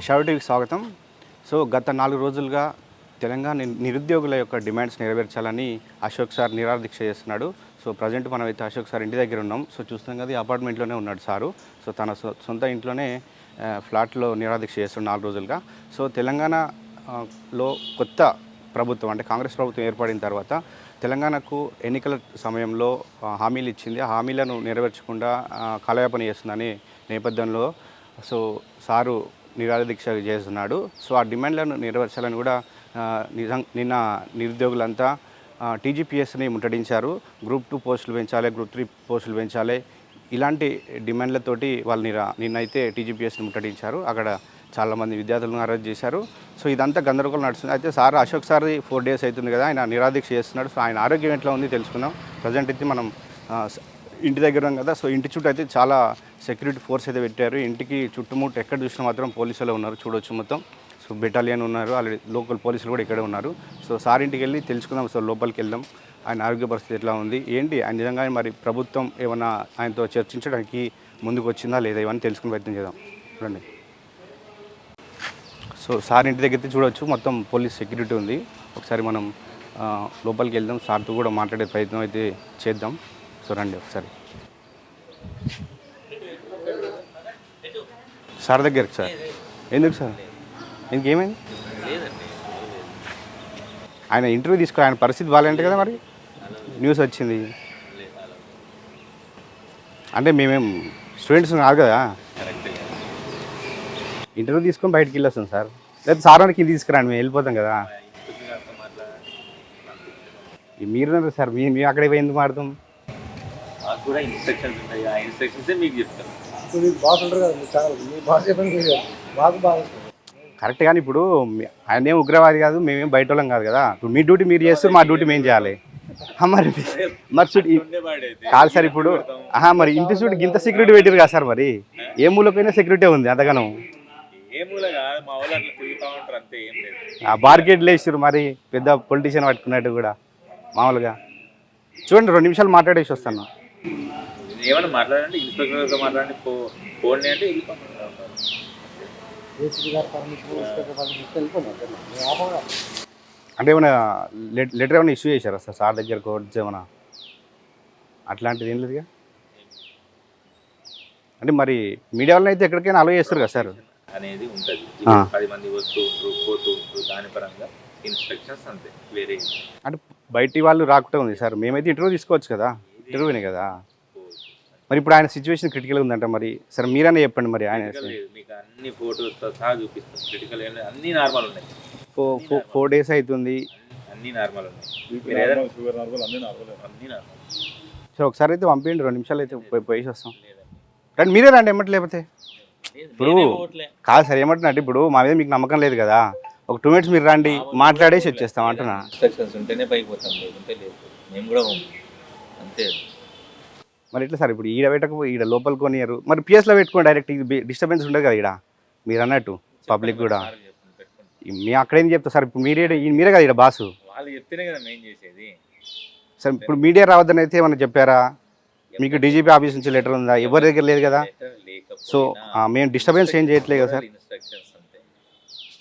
షావిటీకి స్వాగతం. సో గత నాలుగు రోజులుగా తెలంగాణ నిరుద్యోగుల యొక్క డిమాండ్స్ నెరవేర్చాలని అశోక్ సార్ నిరాదీక్ష చేస్తున్నాడు. సో ప్రజెంట్ మనమైతే అశోక్ సార్ ఇంటి దగ్గర ఉన్నాం. సో చూస్తాం కదా అపార్ట్మెంట్లోనే ఉన్నాడు సారు. సో తన సొ- సొంత ఇంట్లోనే ఫ్లాట్లో నిరాదీక్ష చేస్తున్నాడు నాలుగు రోజులుగా. సో తెలంగాణ లో కొత్త ప్రభుత్వం అంటే కాంగ్రెస్ ప్రభుత్వం ఏర్పడిన తర్వాత తెలంగాణకు ఎన్నికల సమయంలో హామీలు ఇచ్చింది. ఆ హామీలను నెరవేర్చకుండా ఆ, కాలయాపన చేస్తుందని నేపథ్యంలో సో సారు నిరాహార దీక్ష చేస్తున్నాడు. సో ఆ డిమాండ్లను నెరవేర్చాలని కూడా నిజం నిన్న నిరుద్యోగులంతా టీజీపీఎస్ని ముట్టడించారు. గ్రూప్ టూ పోస్టులు పెంచాలి గ్రూప్ త్రీ పోస్టులు పెంచాలి. ఇలాంటి డిమాండ్లతోటి వాళ్ళు నిరా నిన్నైతే టీజీపీఎస్ని ముట్టడించారు. అక్కడ చాలామంది విద్యార్థులను అరెస్ట్ చేశారు. సో ఇదంతా గందరగోళం నడుస్తుంది. అయితే sir Ashok sir four days అవుతుంది కదా ఆయన నిరాదీక్ష చేస్తున్నాడు. సో ఆయన ఆరోగ్యం ఎట్లా ఉంది తెలుసుకుందాం. ప్రజెంట్ అయితే మనం ఇంటి దగ్గర ఉన్నాం కదా సో ఇంటి చుట్టూ అయితే చాలా సెక్యూరిటీ ఫోర్స్ అయితే పెట్టారు. ఇంటికి చుట్టుముట్టు ఎక్కడ చూసినా మాత్రం పోలీసులు ఉన్నారు చూడొచ్చు మొత్తం. సో బెటాలియన్ ఉన్నారు ఆల్రెడీ లోకల్ పోలీసులు కూడా ఇక్కడే ఉన్నారు. సో సార్ ఇంటికి వెళ్ళి తెలుసుకుందాం సో లోపలికి వెళ్దాం. ఆయన ఆరోగ్య పరిస్థితి ఎట్లా ఉంది ఏంటి? ఆయన నిజంగా మరి ప్రభుత్వం ఏమైనా ఆయనతో చర్చించడానికి ముందుకు వచ్చిందా లేదా ఇవన్నీ తెలుసుకుని ప్రయత్నం చేద్దాం. చూడండి. సో సార్ ఇంటి దగ్గర అయితే చూడొచ్చు మొత్తం పోలీస్ సెక్యూరిటీ ఉంది. ఒకసారి మనం లోపలికి వెళ్దాం సార్తో కూడా మాట్లాడే ప్రయత్నం అయితే చేద్దాం. చూడండి రండి ఒకసారి. సార్ దగ్గరికి సార్. ఎందుకు సార్? ఇంకేమైంది ఆయన ఇంటర్వ్యూ తీసుకో ఆయన పరిస్థితి బాగాలంటే కదా మరి? న్యూస్ వచ్చింది. అంటే మేమేం స్టూడెంట్స్ కాదు కదా? ఇంటర్వ్యూ తీసుకొని బయటికి వెళ్ళొస్తాం సార్. లేదా సార్ వాడికి తీసుకురాండి మేము వెళ్ళిపోతాం కదా. మీరు సార్ మీ మేము అక్కడే పోయి ఎందుకు మాడతాం మాకు కూడా ఇన్స్ట్రక్షన్స్ ఉంటాయి. ఆ ఇన్స్ట్రక్షన్సే మీకు చెప్తాను ఇప్పుడు మీకు బాస్ ఉంటారు కదా మీరు చాలా మీ బాస్ చెప్పండి మీరు బాగా బాగా కరెక్ట్ కానీ ఇప్పుడు ఆయన ఏం ఉగ్రవాది కాదు మేమేం బయట వాళ్ళం కాదు కదా. ఇప్పుడు మీ డ్యూటీ మీరు చేస్తే మా డ్యూటీ మేము చేయాలి. మరి మరి చూడు ఈ- కాదు సార్ ఇప్పుడు ఆహా మరి ఇంటి చూడు ఇంత సెక్యూరిటీ పెట్టారు కదా సార్ మరి. ఏ మూలకైనా సెక్యూరిటీ ఉంది అంతగానం బార్కెట్లు వేసారు మరి పెద్ద పొలిటీషియన్ పట్టుకున్నట్టు కూడా మామూలుగా. చూడండి రెండు నిమిషాలు మాట్లాడేసి వస్తాను. ఏమన్నా మాట్లాడండి? ఇన్స్పెక్టర్తో మాట్లాడండి. ఫోన్ అంటే ఇన్స్పెక్టర్ అంటే ఏమైనా లెట్- లెటర్ ఏమైనా ఇష్యూ చేశారా సార్? సార్ దగ్గర కోర్ట్స్ ఏమైనా? అట్లాంటిది ఏం లేదుగా? అంటే మరి మీడియా వాళ్ళని అయితే ఎక్కడికైనా అలో చేస్తారు కదా సార్? అనేది ఉంటుంది. పది మంది వస్తూ ఉంటారు పోతూ ఉంటారు దాని పరంగా ఇన్స్ట్రక్షన్స్ అంతే వేరే. అంటే బయటి వాళ్ళు రాకుండా ఉంది సార్. మేమైతే ఇంటర్వ్యూ తీసుకోవచ్చు కదా. ఇంటర్వ్యూనే కదా. మరి ఇప్పుడు ఆయన సిచ్యువేషన్ క్రిటికల్ ఉందంట మరి. సరే మీరనే చెప్పండి మరి ఆయన మీకు అన్ని ఫోటోస్తో సహా చూపిస్తాం. క్రిటికల్ అన్ని నార్మల్ ఉన్నాయి. ఫోర్ ఫోర్ డేస్ అవుతుంది అన్ని నార్మల్ ఉన్నాయి. మీరు ఏదైనా అన్ని నార్మల్ సరే ఒకసారి అయితే పంపించండి. రెండు నిమిషాలు అయితే పోయి పోయేసి వస్తాం. రండి మీరే రండి ఏమంటే లేకపోతే. ఇప్పుడు కాదు సార్ ఏమంటున్నా అంటే ఇప్పుడు మా మీద మీకు నమ్మకం లేదు కదా. ఒక టూ మినిట్స్ మీరు రండి. మాట్లాడేసి వచ్చేస్తాం అంటున్నా. ఉంటేనే పైకి పోతాం. లేకుంటే లేదు. మేము కూడా పోము. అంతే. మరి ఎట్లా సార్ ఇప్పుడు ఈడ పెట్టకపో ఈడ లోపల కొనియరు మరి పిఎస్లో పెట్టుకోండి డైరెక్ట్ ఇది డిస్టర్బెన్స్ ఉండదు కదా ఈడ? మీరు అన్నట్టు పబ్లిక్ కూడా. మీ అక్కడేం చెప్తా సార్? ఇప్పుడు మీరే ఈ- మీరే కదా ఈడ బాసు? వాళ్ళు చెప్తేనే కదా మేము చేసేది. సార్ ఇప్పుడు మీడియా రావద్దని అయితే ఏమైనా చెప్పారా? మీకు డీజీపీ ఆఫీస్ నుంచి లెటర్ ఉందా? ఎవరి దగ్గర లేదు కదా? సో మేము డిస్టర్బెన్స్ ఏం చేయట్లేదు కదా సార్?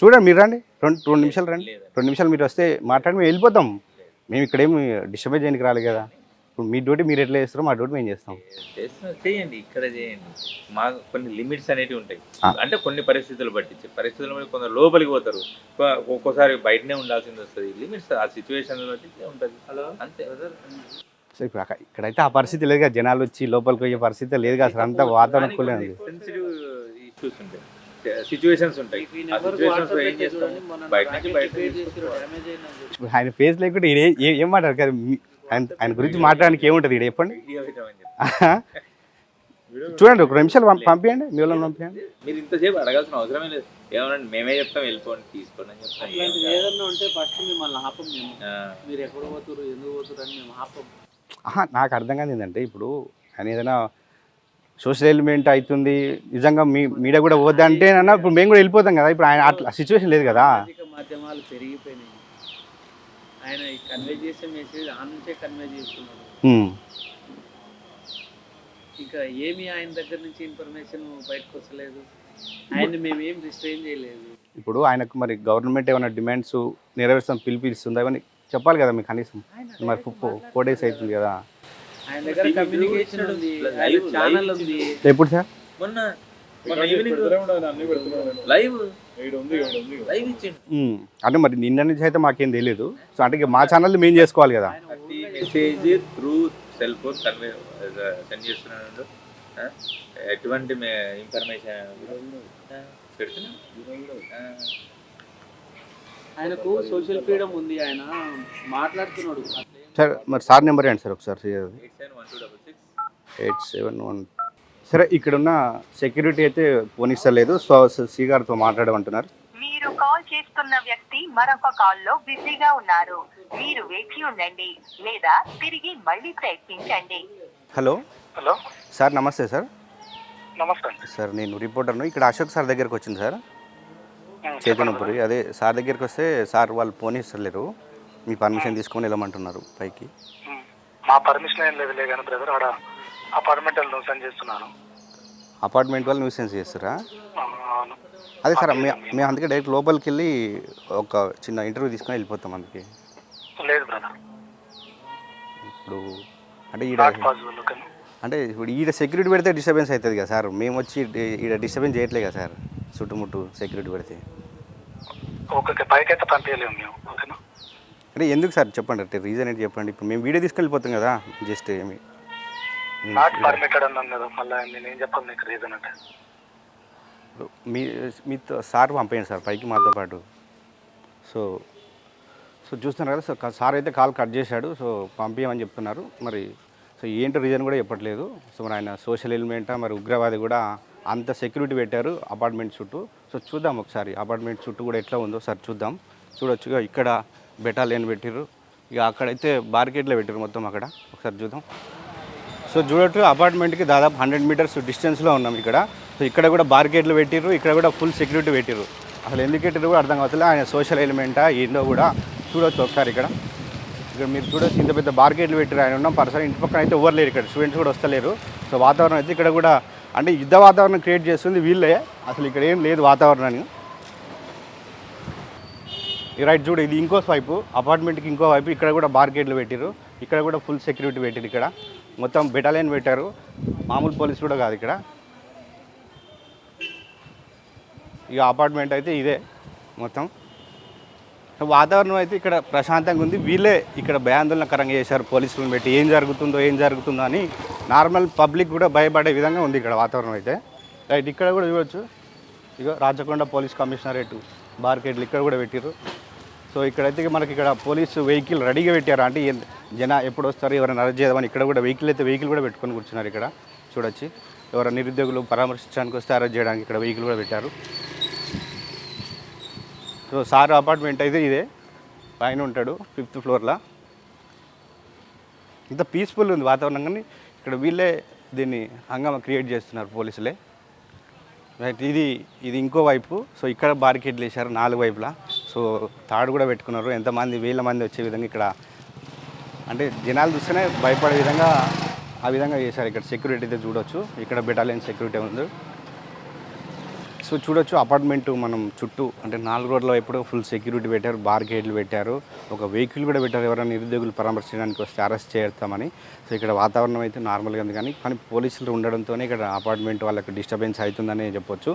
చూడండి మీరు రండి. రెండు రెండు నిమిషాలు రండి. రెండు నిమిషాలు మీరు వస్తే మాట్లాడి మేము వెళ్ళిపోతాం. మేము ఇక్కడేమి డిస్టర్బెన్స్ చేయడానికి రాలేదు కదా? ఇప్పుడు మీ డ్యూటీ మీరు ఎట్లా చేస్తారో మా డ్యూటీ మేము చేస్తాం. చేస్తున్న- చేయండి ఇక్కడ చేయండి. మా కొన్ని లిమిట్స్ అనేవి ఉంటాయి. ఆ. అంటే కొన్ని పరిస్థితులు బట్టి పరిస్థితులు బట్టి కొందరు లోపలికి పోతారు. ఒక్క- ఒక్కోసారి బయటనే ఉండాల్సింది వస్తుంది. లిమిట్స్ ఆ సిచ్యువేషన్ బట్టి ఉంటుంది. హలో? అంతే. సో ఇప్పుడు అక్కడ ఇక్కడైతే ఆ పరిస్థితి లేదు కదా జనాలు వచ్చి లోపలికి పోయే పరిస్థితి లేదు కదా సార్ అంతా వాతావరణం కూలే ఉంది. సెన్సిటివ్ ఇష్యూస్ ఉంటాయి. సిచ్యువేషన్స్ ఉంటాయి. ఆ situations లో ఏం చేస్తాం బయట నుంచి బయట ఇప్పుడు ఆయన ఫేస్ లేకుంటే ఈడ ఏ- ఏ- ఏం మాట్లాడు కదా మీ- ఆయన ఆయన గురించి మాట్లాడడానికి ఏముంటుంది ఇక్కడ చెప్పండి. చూడండి ఒక నిమిషాలు పంప- పంపించండి మీ వాళ్ళని పంపించండి మీరు ఇంతసేపు అడగాల్సిన అవసరమే లేదు. ఏమన్నా మేమే చెప్తాం వెళ్ళిపోండి తీసుకోండి అని చెప్తాం. ఏదన్నా ఉంటే ఫస్ట్ మిమ్మల్ని ఆపం మేము. మీరు ఎక్కడ పోతురు ఎందుకు పోతురు అని మేము ఆపం. ఆహా, నాకు అర్థం కాదు ఏంటంటే ఇప్పుడు ఆయన ఏదైనా సోషల్ ఎలిమెంట్ అవుతుంది నిజంగా మీ మీడియా కూడా పోద్దంటే అన్న ఇప్పుడు మేము కూడా వెళ్ళిపోతాం కదా ఇప్పుడు ఆయన అట్లా సిచ్యువేషన్ లేదు కదా. మాధ్యమాలు పెరిగిపోయినాయి. ఆయన కన్వే చేసే మెసేజ్ ఆ నుంచే కన్వే చేస్తున్నాడు. ఇంకా ఏమి ఆయన దగ్గర నుంచి ఇన్ఫర్మేషన్ బయటకు వస్తలేదు. ఆయన మేమేం రిస్ట్రైన్ చేయలేదు. ఇప్పుడు ఆయనకు మరి గవర్నమెంట్ ఏమైనా డిమాండ్స్ నెరవేర్చడం పిలిపిస్తుందా? అని చెప్పాలి కదా మీకు కనీసం. మరి ఫోర్ డేస్ అవుతుంది కదా. ఆయన దగ్గర కమ్యూనికేషన్ ఛానల్. ఉంది. ఎప్పుడు సార్? మొన్న అంటే మరి నిన్న నుంచి అయితే మాకేం తెలియదు సో అంటే మా ఛానల్ మేము చేసుకోవాలి కదా. Message through cell phone convey send చేస్తున్నాడు. ఎటువంటి ఇన్ఫర్మేషన్ ఆయనకు సోషల్ ఫ్రీడమ్ ఉంది ఆయన మాట్లాడుతున్నాడు. సార్ మరి సార్ నెంబర్ ఏంటి సార్ ఒకసారి? ఎయిట్ సెవెన్ వన్ సరే ఇక్కడున్న సెక్యూరిటీ అయితే పోనిస్తలేదు. సో సి గారితో మాట్లాడమంటున్నారు. మీరు కాల్ చేస్తున్న వ్యక్తి మరొక కాల్లో బిజీగా ఉన్నారు. మీరు వేచి ఉండండి లేదా తిరిగి మళ్ళీ ప్రయత్నించండి. హలో? హలో? సార్ నమస్తే సార్. నమస్తే. సార్ నేను రిపోర్టర్ను. ఇక్కడ అశోక్ సార్ దగ్గరికి వచ్చింది సార్. చైతన్యపురి అదే సార్ దగ్గరికి వస్తే సార్ వాళ్ళు పోనిస్తలేరు. మీ పర్మిషన్ తీసుకొని వెళ్ళమంటున్నారు పైకి. మా పర్మిషన్ ఏం లేదు కానీ బ్రదర్ ఆడ అపార్ట్మెంట్ సెండ్ చేస్తున్నాను. అపార్ట్మెంట్ వాళ్ళు న్యూసెన్స్ చేస్తారా? అవును. అదే సార్ మేము అందుకే డైరెక్ట్ లోపలికి వెళ్ళి ఒక చిన్న ఇంటర్వ్యూ తీసుకొని వెళ్ళిపోతాం అందుకే. లేదు బ్రదర్ ఇప్పుడు అంటే ఈడ అంటే ఇప్పుడు ఈడ సెక్యూరిటీ పెడితే డిస్టర్బెన్స్ అవుతుంది కదా సార్. మేము వచ్చి ఈడ డిస్టర్బెన్స్ చేయట్లే కదా సార్. చుట్టుముట్టు సెక్యూరిటీ పెడితే. ఓకే పైకి అయితే పంపించలేము మేము ఓకేనా అంటే ఎందుకు సార్? చెప్పండి అంటే రీజన్ ఏంటి చెప్పండి. ఇప్పుడు మేము వీడియో తీసుకెళ్ళిపోతాం కదా జస్ట్ ఏమి నాట్ పర్మిటెడ్ మళ్ళీ నేను ఏం చెప్పాలి నీకు రీజన్ అంటే? మీ మీతో సార్ పంపేయండి సార్ పైకి మాతో పాటు. సో సో చూస్తున్నారు కదా సో సార్ అయితే కాల్ కట్ చేశాడు సో పంపించమని చెప్తున్నారు. మరి సో ఏంటో రీజన్ కూడా చెప్పట్లేదు. సో మరి ఆయన సోషల్ ఎలిమెంటా మరి ఉగ్రవాది కూడా అంత సెక్యూరిటీ పెట్టారు అపార్ట్మెంట్ చుట్టూ. సో చూద్దాం ఒకసారి అపార్ట్మెంట్ చుట్టూ కూడా ఎట్లా ఉందో సార్ చూద్దాం. చూడొచ్చు ఇక ఇక్కడ బెటాలియన్ పెట్టిర్రు. ఇక అక్కడైతే బార్కెట్లో పెట్టారు మొత్తం అక్కడ. ఒకసారి చూద్దాం. సో చూడట్టు అపార్ట్మెంట్కి దాదాపు హండ్రెడ్ మీటర్స్ డిస్టెన్స్లో ఉన్నాం ఇక్కడ. సో ఇక్కడ కూడా బార్గేట్లు పెట్టిర్రు ఇక్కడ కూడా ఫుల్ సెక్యూరిటీ పెట్టిర్రు. అసలు ఎందుకు పెట్టిర్రు కూడా అర్థం కావట్లేదు. ఆయన సోషల్ ఎలిమెంటా ఏందో కూడా చూడొచ్చు ఒకసారి ఇక్కడ. ఇక్కడ మీరు చూడొచ్చు ఇంత పెద్ద బార్గేట్లు పెట్టిరు ఆయన ఉన్న. పర్సన్ ఇంటి పక్కన అయితే ఎవరు లేరు ఇక్కడ స్టూడెంట్స్ కూడా వస్తలేరు. సో వాతావరణం అయితే ఇక్కడ కూడా అంటే యుద్ధ వాతావరణం క్రియేట్ చేస్తుంది వీళ్ళే. అసలు ఇక్కడ ఏం లేదు వాతావరణాన్ని. ఈ రైట్ చూడు ఇది ఇంకో వైపు అపార్ట్మెంట్కి ఇంకో వైపు ఇక్కడ కూడా బార్గేట్లు పెట్టిరు ఇక్కడ కూడా ఫుల్ సెక్యూరిటీ పెట్టిరు ఇక్కడ. మొత్తం బెటాలియన్ పెట్టారు. మామూలు పోలీస్ కూడా కాదు ఇక్కడ. ఇక అపార్ట్మెంట్ అయితే ఇదే మొత్తం. వాతావరణం అయితే ఇక్కడ ప్రశాంతంగా ఉంది. వీళ్ళే ఇక్కడ భయాందోళనకరంగా చేశారు. పోలీసులను పెట్టి ఏం జరుగుతుందో ఏం జరుగుతుందో అని నార్మల్ పబ్లిక్ కూడా భయపడే విధంగా ఉంది ఇక్కడ వాతావరణం అయితే. రైట్ ఇక్కడ కూడా చూడొచ్చు. ఇక రాచకొండ పోలీస్ కమిషనరేట్ బార్కెట్లు ఇక్కడ కూడా పెట్టారు సో ఇక్కడైతే మనకి ఇక్కడ పోలీసు వెహికల్ రెడీగా పెట్టారు అంటే ఏం- జన ఎప్పుడు వస్తారు? ఎవరైనా అరెస్ట్ చేద్దామని ఇక్కడ కూడా వెహికల్ అయితే వెహికల్ కూడా పెట్టుకొని కూర్చున్నారు ఇక్కడ. చూడొచ్చు. ఎవరైనా నిరుద్యోగులు పరామర్శించడానికి వస్తే అరెస్ట్ చేయడానికి ఇక్కడ వెహికల్ కూడా పెట్టారు. సో సార్ అపార్ట్మెంట్ అయితే ఇదే. పైన ఉంటాడు ఫిఫ్త్ ఫ్లోర్లో. ఇంత పీస్ఫుల్ ఉంది వాతావరణం కానీ ఇక్కడ వీళ్ళే దీన్ని హంగామా క్రియేట్ చేస్తున్నారు పోలీసులే. రైట్ ఇది ఇది ఇంకో వైపు. సో ఇక్కడ బారికేడ్లు వేశారు నాలుగు వైపులా. సో తాడు కూడా పెట్టుకున్నారు. ఎంతమంది వేల మంది వచ్చే విధంగా ఇక్కడ అంటే జనాలు చూస్తేనే భయపడే విధంగా ఆ విధంగా చేశారు. ఇక్కడ సెక్యూరిటీ అయితే చూడొచ్చు. ఇక్కడ బెటాలియన్ సెక్యూరిటీ ఉంది. సో చూడొచ్చు అపార్ట్మెంట్ మనం చుట్టూ అంటే నాలుగు రోడ్ల వైపు ఫుల్ సెక్యూరిటీ పెట్టారు బార్గేట్లు పెట్టారు. ఒక వెహికల్ కూడా పెట్టారు. ఎవరైనా నిరుద్యోగులు పరామర్శించడానికి వస్తే అరెస్ట్ చేస్తామని. సో ఇక్కడ వాతావరణం అయితే నార్మల్గా ఉంది కానీ కానీ పోలీసులు ఉండడంతోనే ఇక్కడ అపార్ట్మెంట్ వాళ్ళకి డిస్టర్బెన్స్ అవుతుందని చెప్పొచ్చు.